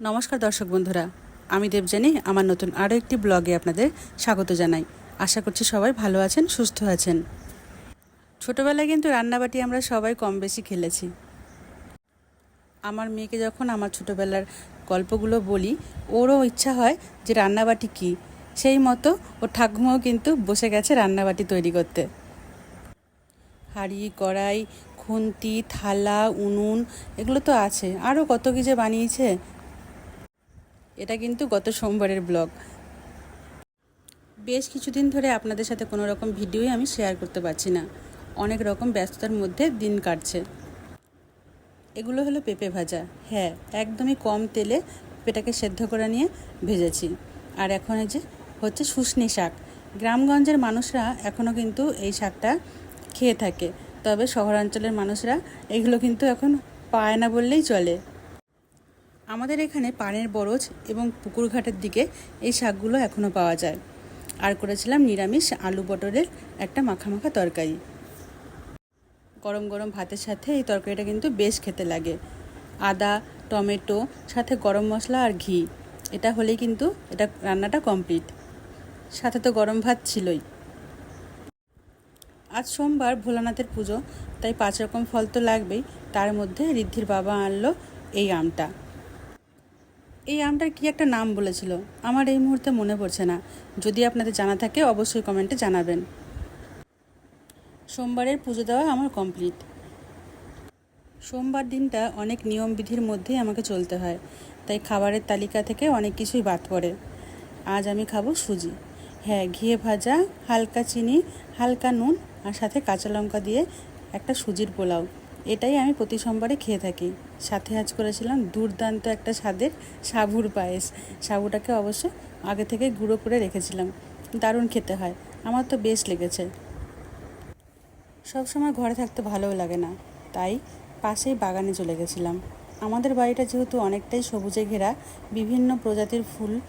নমস্কার দর্শক বন্ধুরা, আমি দেবজানি আমার নতুন আরও একটি ব্লগে আপনাদের স্বাগত জানাই। আশা করছি সবাই ভালো আছেন, সুস্থ আছেন। ছোটোবেলায় কিন্তু রান্নাবাটি আমরা সবাই কম বেশি খেলেছি। আমার মেয়েকে যখন আমার ছোটোবেলার গল্পগুলো বলি, ওরও ইচ্ছা হয় যে রান্নাবাটি কী? সেই মতো ওর ঠাকুমাও কিন্তু বসে গেছে রান্নাবাটি তৈরি করতে। হাঁড়ি, কড়াই, খুন্তি, থালা, উনুন, এগুলো তো আছে। আরও কত কী যে বানিয়েছে এটা কিন্তু গত সোমবারের ব্লগ। বেশ কিছুদিন ধরে আপনাদের সাথে কোনো রকম ভিডিওই আমি শেয়ার করতে পারছি না। অনেক রকম ব্যস্ততার মধ্যে দিন কাটছে। এগুলো হলো পেঁপে ভাজা। হ্যাঁ একদমই কম তেলে পেঁপেটাকে সেদ্ধ করে নিয়ে ভেজেছি। আর এখন এই যে হচ্ছে শুশনি শাক। গ্রামগঞ্জের মানুষরা এখনও কিন্তু এই শাকটা খেয়ে থাকে। তবে শহরাঞ্চলের মানুষরা এগুলো কিন্তু এখন পায় না বললেই চলে। আমাদের এখানে পানের বরজ এবং পুকুর ঘাটের দিকে এই শাকগুলো এখনও পাওয়া যায়। আর করেছিলাম নিরামিষ আলু পটলের একটা মাখা মাখা তরকারি। গরম গরম ভাতের সাথে এই তরকারিটা কিন্তু বেশ খেতে লাগে। আদা, টমেটো, সাথে গরম মশলা আর ঘি। এটা হলেই কিন্তু এটা রান্নাটা কমপ্লিট। সাথে তো গরম ভাত ছিলই। আজ সোমবার ভোলানাথের পুজো, তাই পাঁচ রকম ফল তো লাগবেই। তার মধ্যে ঋদ্ধির বাবা আনলো এই আমটা। এই আমটার কি একটা নাম বলেছিল? আমার এই মুহূর্তে মনে পড়ছে না। যদি আপনাদের জানা থাকে, অবশ্যই কমেন্টে জানাবেন। সোমবারের পুজো দেওয়া আমার কমপ্লিট। সোমবার দিনটা অনেক নিয়মবিধির মধ্যেই আমাকে চলতে হয়। তাই খাবারের তালিকা থেকে অনেক কিছুই বাদ পড়ে। আজ আমি খাব সুজি। হ্যাঁ ঘিয়ে ভাজা, হালকা চিনি, হালকা নুন, আর সাথে কাঁচা লঙ্কা দিয়ে একটা সুজির পোলাও। এটাই আমি প্রতি সোমবারে খেয়ে থাকি। সাথে আজ করেছিলাম দুর্দান্ত একটা স্বাদের সাবুর পায়েস। সাবুটাকে অবশ্য আগে থেকে গুঁড়ো করে রেখেছিলাম। দারুণ খেতে হয়। আমার তো বেশ লেগেছে। সব সময় ঘরে থাকতে ভালোও লাগে না। তাই পাশেই বাগানে চলে গেছিলাম। আমাদের বাড়িটা যেহেতু অনেকটাই সবুজে ঘেরা, বিভিন্ন প্রজাতির ফুল,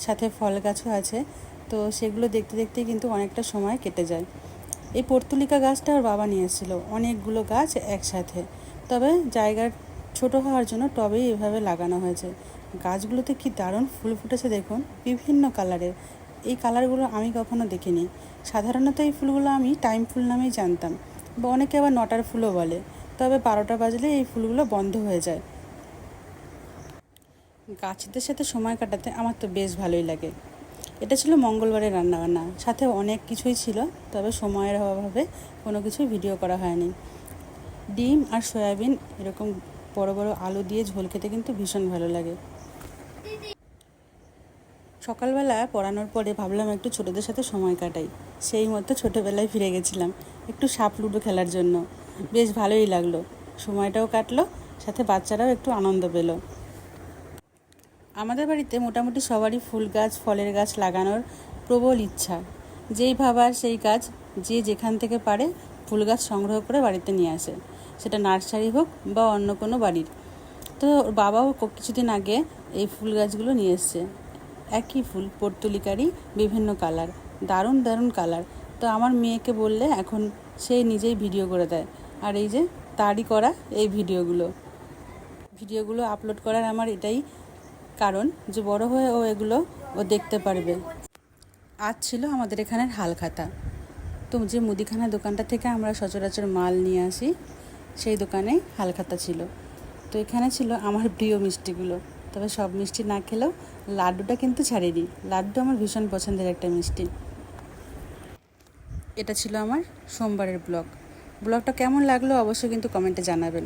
সাথে ফল গাছও আছে, তো সেগুলো দেখতে দেখতে কিন্তু অনেকটা সময় কেটে যায়। এই পর্তুলিকা গাছটা ওর বাবা নিয়ে অনেকগুলো গাছ একসাথে। তবে জায়গার ছোট হওয়ার জন্য টবেই এভাবে লাগানো হয়েছে। গাছগুলোতে কি দারুণ ফুল ফুটেছে দেখুন। বিভিন্ন কালারের। এই কালারগুলো আমি কখনো দেখিনি। সাধারণত এই ফুলগুলো আমি টাইম ফুল নামেই জানতাম। বা অনেকে আবার নটার ফুলও বলে। তবে বারোটা বাজলে এই ফুলগুলো বন্ধ হয়ে যায়। গাছেদের সাথে সময় কাটাতে আমার তো বেশ ভালোই লাগে। এটা ছিল মঙ্গলবারের রান্নাবান্না। সাথে অনেক কিছুই ছিল, তবে সময়ের অভাবে কোনো কিছুই ভিডিও করা হয়নি। ডিম আর সয়াবিন এরকম বড় বড় আলু দিয়ে ঝোল খেতে কিন্তু ভীষণ ভালো লাগে। সকালবেলা পড়ানোর পরে ভাবলাম একটু ছোটদের সাথে সময় কাটাই। সেই মতো ছোটোবেলায় ফিরে গেছিলাম, একটু সাপ লুডো খেলার জন্য। বেশ ভালোই লাগল। সময়টাও কাটলো, সাথে বাচ্চারাও একটু আনন্দ পেল। আমাদের বাড়িতে মোটামুটি সবারই ফুল গাছ, ফলের গাছ লাগানোর প্রবল ইচ্ছা। যেই ভাবার সেই গাছ যে যেখান থেকে পারে ফুল গাছ সংগ্রহ করে বাড়িতে নিয়ে আসে। সেটা নার্সারি হোক বা অন্য কোনো বাড়ির। তো ওর বাবাও কিছুদিন আগে এই ফুল গাছগুলো নিয়ে এসছে। একই ফুল, পর্তুলিকারই বিভিন্ন কালার, দারুণ দারুণ কালার। তো আমার মেয়েকে বললে এখন সে নিজেই ভিডিও করে দেয়। আর এই যে তারই করা এই ভিডিওগুলো। ভিডিওগুলো আপলোড করার আমার এটাই কারণ যে বড় হয়ে ও এগুলো ও দেখতে পারবে। আজ ছিল আমাদের এখানের হালখাতা। তো যে মুদিখানা দোকানটা থেকে আমরা সচরাচর মাল নিয়ে আসি, সেই দোকানে হালখাতা ছিল। তো এখানে ছিল আমার প্রিয় মিষ্টিগুলো। তবে সব মিষ্টি না খেলেও লাড্ডুটা কিন্তু ছাড়িনি লাড্ডু আমার ভীষণ পছন্দের একটা মিষ্টি। এটা ছিল আমার সোমবারের ব্লগ। ব্লগটা কেমন লাগল অবশ্যই কিন্তু কমেন্টে জানাবেন।